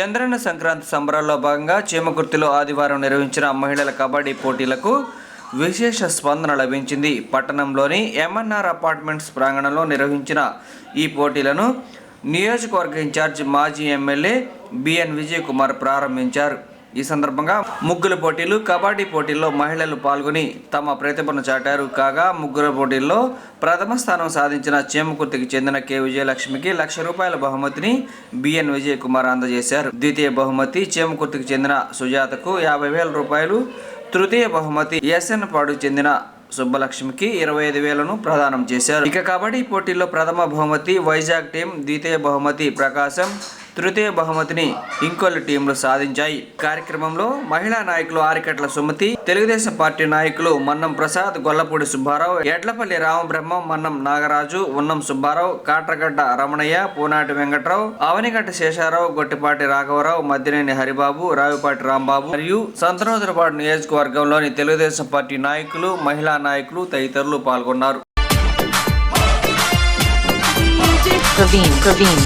చంద్రన్న సంక్రాంతి సంబరాల్లో భాగంగా చీమకుర్తిలో ఆదివారం నిర్వహించిన మహిళల కబడ్డీ పోటీలకు విశేష స్పందన లభించింది. పట్టణంలోని ఎంఎన్ఆర్ అపార్ట్మెంట్స్ ప్రాంగణంలో నిర్వహించిన ఈ పోటీలను నియోజకవర్గ ఇన్ఛార్జ్ మాజీ ఎమ్మెల్యే బిఎన్ విజయ్ కుమార్ ప్రారంభించారు. ఈ సందర్భంగా ముగ్గుల పోటీలు కబడ్డీ పోటీల్లో మహిళలు పాల్గొని తమ ప్రతిభను చాటారు. కాగా ముగ్గుల పోటీల్లో ప్రథమ స్థానం సాధించిన చేమకుర్తికి చెందిన కె. విజయలక్ష్మికి లక్ష రూపాయల బహుమతిని బిఎన్ విజయ్ కుమార్ అందజేశారు. ద్వితీయ బహుమతి చేమకుర్తికి చెందిన సుజాతకు యాభై వేల రూపాయలు. తృతీయ బహుమతి ఎస్ఎన్ పాడు చెందిన సుబ్బలక్ష్మికి ఇరవై ఐదు వేలను ప్రదానం చేశారు. ఇక కబడ్డీ పోటీల్లో ప్రథమ బహుమతి వైజాగ్ టీం ద్వితీయ బహుమతి ప్రకాశం తృతీయ బహుమతిని ఇంకొల్లు టీంలు సాధించాయి. కార్యక్రమంలో మహిళా నాయకులు ఆరికట్ల సుమతి తెలుగుదేశం పార్టీ నాయకులు మన్నం ప్రసాద్ గొల్లపూడి సుబ్బారావు ఎడ్లపల్లి రామబ్రహ్మం మన్నం నాగరాజు ఉన్నం సుబ్బారావు కాట్రగడ్డ రమణయ్య పూనాటి వెంకట్రావు అవనిగడ్డ శేషారావు గొట్టిపాటి రాఘవరావు మద్దినేని హరిబాబు రావిపాటి రాంబాబు మరియు సంతనోదరపాడు నియోజకవర్గంలోని తెలుగుదేశం పార్టీ నాయకులు మహిళా నాయకులు తదితరులు పాల్గొన్నారు. ప్రవీణ్ ప్రవీణ్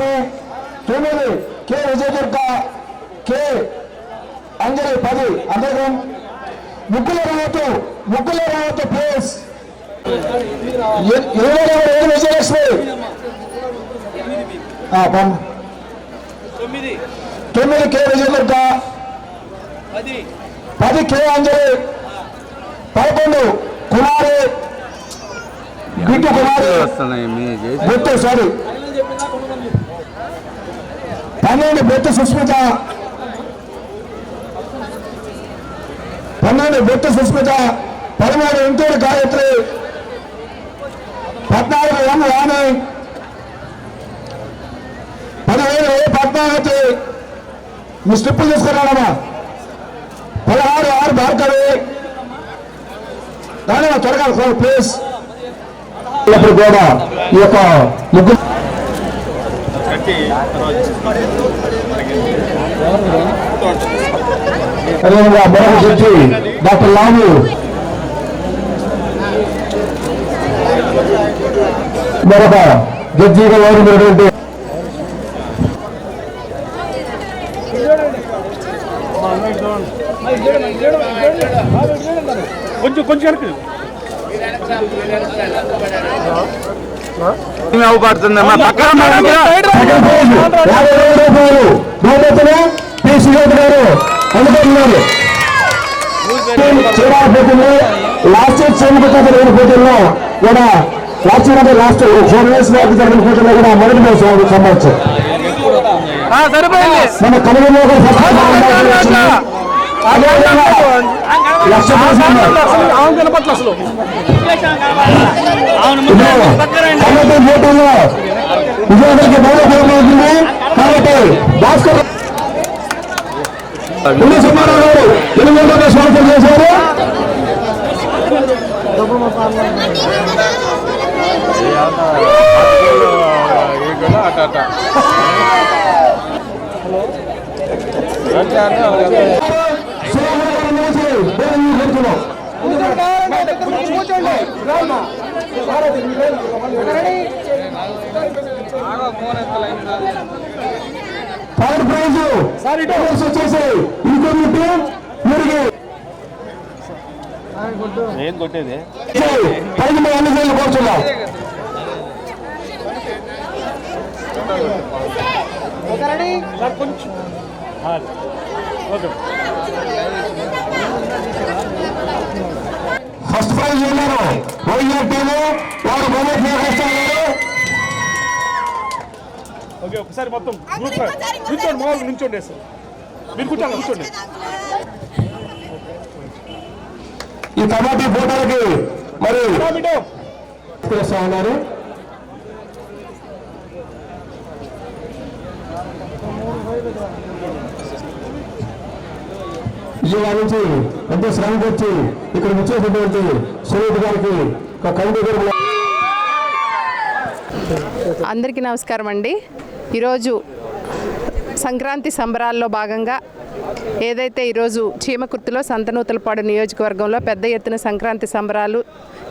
వెంకటలక్ష్మి తొమ్మిది కె. విజయదుర్గ కె. అంజలి పది. అందరికీ ముగ్గుల రావతు ముగ్గుల రావతు ప్లేస్. ఇరవై ఏడు విజయలక్ష్మి. తొమ్మిది. కె. విజయదుర్గ. పది. కె. అంజలి. పదకొండు కుమారి. బిట్టు కుమారి. బొత్తు సారీ. పన్నెండు బొత్తు సుస్మిత. పన్నెండు బొత్తు సుస్మిత. పదమూడు ఇంటూరు గాయత్రి. పద్నాలుగు ఎం వాణి. పదిహేను ఏ పద్మావతి. మీ స్లిప్పులు తీసుకురాడమ్మా పదహారు ఆరు భార్గవి. దాని త్వరగా ప్లీజ్ ఇప్పుడు కూడా ఈ యొక్క ముగ్గురు మరొక జడ్జి డాక్టర్ లాము. మరొక జడ్జిగా వాడినటువంటి కొంచెం కొంచెం వెనక్కి అవుపడుతుంది మా పక్కన లాస్ట్ ఇయర్ చేమకుత జరిగిన పోటీల్లో కూడా లాస్ట్ ఇయర్ అంటే లాస్ట్ జరిగిన పోటీల్లో కూడా మొదటి మ్యాచ్ సంబంధించి ఆ, సరిపోయింది. మన కనుగొలో అవును కనపట్ల అసలు అవుతుంది కాబట్టి భాస్కర్ గారు చేశారు అట అట అట్లా అంటే సోమవారం గుర్తులో థర్డ్ ప్రైజ్ వచ్చేసి ఇంకొన్ని టీం మురిగి. ఏం కొట్టేది. పైకి మీ అన్ని కొంచెం. ఆ, ఓకే. ప్రైజ్ ఉన్నారు వైఆర్ టీము వారు నిర్వహిస్తున్నారు ఓకే ఒకసారి మొత్తం గ్రూప్ కూర్చోండి మామూలు నుంచోండి సార్ మీరు కూర్చోండి కూర్చోండి. ఈ కబడ్డీ పోటాలకి మరి చేస్తా ఉన్నారు విజయవాడ నుంచి ఎంతో శ్రమ వచ్చి ఇక్కడ వచ్చేటటువంటి సురేష్ గారికి ఒక కమిటీ అందరికీ నమస్కారం అండి. ఈరోజు సంక్రాంతి సంబరాల్లో భాగంగా ఏదైతే ఈరోజు చీమకుర్తిలో సంతనూతలపాడు నియోజకవర్గంలో పెద్ద ఎత్తున సంక్రాంతి సంబరాలు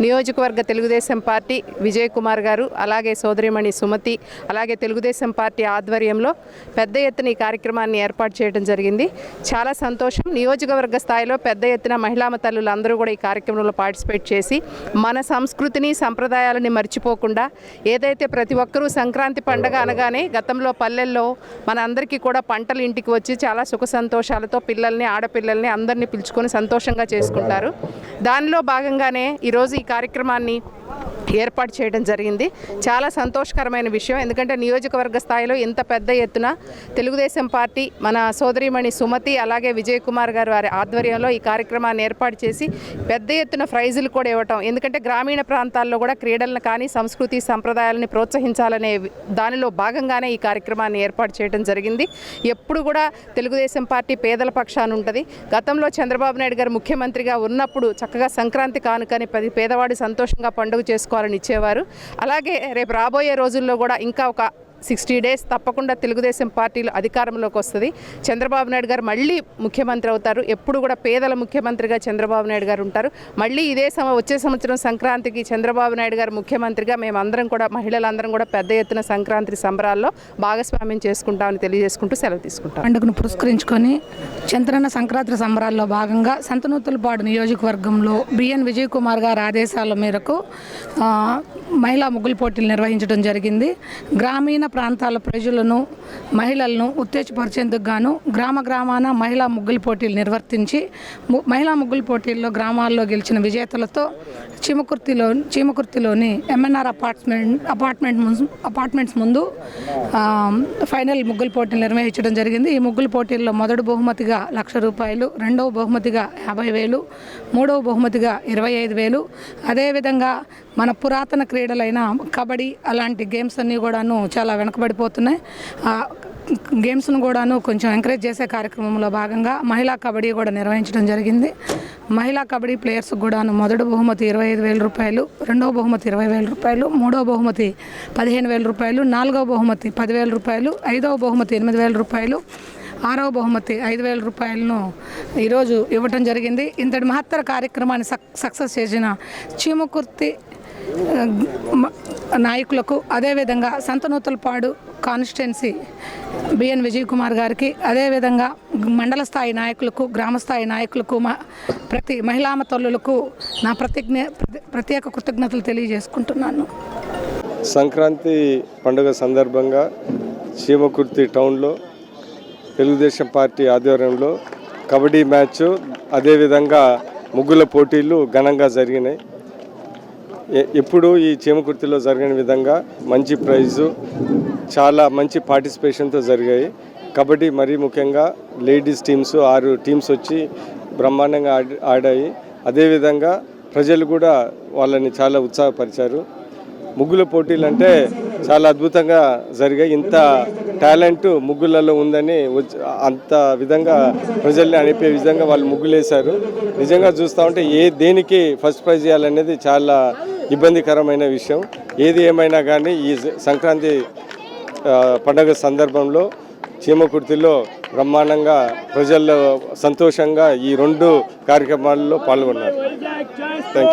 నియోజకవర్గ తెలుగుదేశం పార్టీ విజయ్ కుమార్ గారు అలాగే సోదరిమణి సుమతి అలాగే తెలుగుదేశం పార్టీ ఆధ్వర్యంలో పెద్ద ఎత్తున ఈ కార్యక్రమాన్ని ఏర్పాటు చేయడం జరిగింది. చాలా సంతోషం. నియోజకవర్గ స్థాయిలో పెద్ద ఎత్తున మహిళా తల్లులు అందరూ కూడా ఈ కార్యక్రమంలో పార్టిసిపేట్ చేసి మన సంస్కృతిని సంప్రదాయాలని మర్చిపోకుండా ఏదైతే ప్రతి ఒక్కరూ సంక్రాంతి పండగ అనగానే గతంలో పల్లెల్లో మన అందరికీ కూడా పంటలు ఇంటికి వచ్చి చాలా సుఖ సంతోషం సంతోషాలతో పిల్లల్ని ఆడపిల్లల్ని అందరినీ పిలుచుకొని సంతోషంగా చేసుకుంటారు. దానిలో భాగంగానే ఈరోజు ఈ కార్యక్రమాన్ని ఏర్పాటు చేయడం జరిగింది. చాలా సంతోషకరమైన విషయం. ఎందుకంటే నియోజకవర్గ స్థాయిలో ఇంత పెద్ద ఎత్తున తెలుగుదేశం పార్టీ మన సోదరిమణి సుమతి అలాగే విజయ్ కుమార్ గారు వారి ఆధ్వర్యంలో ఈ కార్యక్రమాన్ని ఏర్పాటు చేసి పెద్ద ఎత్తున ప్రైజులు కూడా ఇవ్వటం. ఎందుకంటే గ్రామీణ ప్రాంతాల్లో కూడా క్రీడలను కానీ సంస్కృతి సంప్రదాయాలని ప్రోత్సహించాలనే దానిలో భాగంగానే ఈ కార్యక్రమాన్ని ఏర్పాటు చేయడం జరిగింది. ఎప్పుడు కూడా తెలుగుదేశం పార్టీ పేదల పక్షాన ఉంటుంది. గతంలో చంద్రబాబు నాయుడు గారు ముఖ్యమంత్రిగా ఉన్నప్పుడు చక్కగా సంక్రాంతి కానుకని పది పేదవాడు సంతోషంగా పండుగ చేసుకో చేసుకోవాలని ఇచ్చేవారు. అలాగే రేపు రాబోయే రోజుల్లో కూడా ఇంకా ఒక సిక్స్టీ డేస్ తప్పకుండా తెలుగుదేశం పార్టీలు అధికారంలోకి వస్తుంది. చంద్రబాబు నాయుడు గారు మళ్ళీ ముఖ్యమంత్రి అవుతారు. ఎప్పుడు కూడా పేదల ముఖ్యమంత్రిగా చంద్రబాబు నాయుడు గారు ఉంటారు. మళ్ళీ ఇదే సమ వచ్చే సంవత్సరం సంక్రాంతికి చంద్రబాబు నాయుడు గారు ముఖ్యమంత్రిగా మేమందరం కూడా మహిళలందరం కూడా పెద్ద ఎత్తున సంక్రాంతి సంబరాల్లో భాగస్వామ్యం చేసుకుంటామని తెలియజేసుకుంటూ సెలవు తీసుకుంటాం. పండుగను పురస్కరించుకొని చంద్రన్న సంక్రాంతి సంబరాల్లో భాగంగా సంతనూతలపాడు నియోజకవర్గంలో బిఎన్ విజయ్ కుమార్ గారి ఆదేశాల మేరకు మహిళా ముగ్గులు పోటీలు నిర్వహించడం జరిగింది. గ్రామీణ ప్రాంతాల ప్రజలను మహిళలను ఉత్తేజపరిచేందుకు గాను గ్రామ గ్రామాన మహిళా ముగ్గులు పోటీలు నిర్వర్తించి మహిళా ముగ్గులు పోటీల్లో గ్రామాల్లో గెలిచిన విజేతలతో చీమకుర్తిలో చీమకుర్తిలోని ఎంఎన్ఆర్ అపార్ట్మెంట్ అపార్ట్మెంట్ అపార్ట్మెంట్స్ ముందు ఫైనల్ ముగ్గులు పోటీలు నిర్వహించడం జరిగింది. ఈ ముగ్గులు పోటీల్లో మొదటి బహుమతిగా లక్ష రూపాయలు రెండవ బహుమతిగా యాభై వేలు మూడవ బహుమతిగా ఇరవై ఐదు వేలు. అదేవిధంగా మన పురాతన క్రీడలైన కబడ్డీ అలాంటి గేమ్స్ అన్నీ కూడాను చాలా వెనకబడిపోతున్నాయి. గేమ్స్ను కూడాను కొంచెం ఎంకరేజ్ చేసే కార్యక్రమంలో భాగంగా మహిళా కబడ్డీ కూడా నిర్వహించడం జరిగింది. మహిళా కబడ్డీ ప్లేయర్స్ కూడాను మొదటి బహుమతి ఇరవై ఐదు వేల రూపాయలు రెండవ బహుమతి ఇరవై వేల రూపాయలు మూడవ బహుమతి పదిహేను వేల రూపాయలు నాలుగవ బహుమతి పదివేల రూపాయలు ఐదవ బహుమతి ఎనిమిది వేల రూపాయలు ఆరవ బహుమతి ఐదు వేల రూపాయలను ఈరోజు ఇవ్వటం జరిగింది. ఇంతటి మహత్తర కార్యక్రమాన్ని సక్ సక్సెస్ చేసిన చీమకుర్తి నాయకులకు అదేవిధంగా సంతనూతలపాడు కాన్స్టిట్యున్సీ బిఎన్ విజయ్ కుమార్ గారికి అదేవిధంగా మండల స్థాయి నాయకులకు గ్రామస్థాయి నాయకులకు మా ప్రతి మహిళామ తల్లులకు నా ప్రతిజ్ఞ ప్రత్యేక కృతజ్ఞతలు తెలియజేసుకుంటున్నాను. సంక్రాంతి పండుగ సందర్భంగా చీమకుర్తి టౌన్లో తెలుగుదేశం పార్టీ ఆధ్వర్యంలో కబడ్డీ మ్యాచ్ అదేవిధంగా ముగ్గుల పోటీలు ఘనంగా జరిగినాయి. ఎప్పుడు ఈ చీమకుర్తిలో జరిగిన విధంగా మంచి ప్రైజు చాలా మంచి పార్టిసిపేషన్తో జరిగాయి. కబడ్డీ మరీ ముఖ్యంగా లేడీస్ టీమ్స్ ఆరు టీమ్స్ వచ్చి బ్రహ్మాండంగా ఆడి ఆడాయి. అదేవిధంగా ప్రజలు కూడా వాళ్ళని చాలా ఉత్సాహపరిచారు. ముగ్గుల పోటీలు అంటే చాలా అద్భుతంగా జరిగాయి. ఇంత టాలెంట్ ముగ్గులలో ఉందని అంత విధంగా ప్రజల్ని అనిపే విధంగా వాళ్ళు ముగ్గులేశారు. నిజంగా చూస్తూ ఉంటే ఏ దేనికి ఫస్ట్ ప్రైజ్ ఇవ్వాలనేది చాలా ఇబ్బందికరమైన విషయం. ఏది ఏమైనా కానీ ఈ సంక్రాంతి పండుగ సందర్భంలో చీమకుర్తిలో బ్రహ్మాండంగా ప్రజల్లో సంతోషంగా ఈ రెండు కార్యక్రమాల్లో పాల్గొన్నారు. థ్యాంక్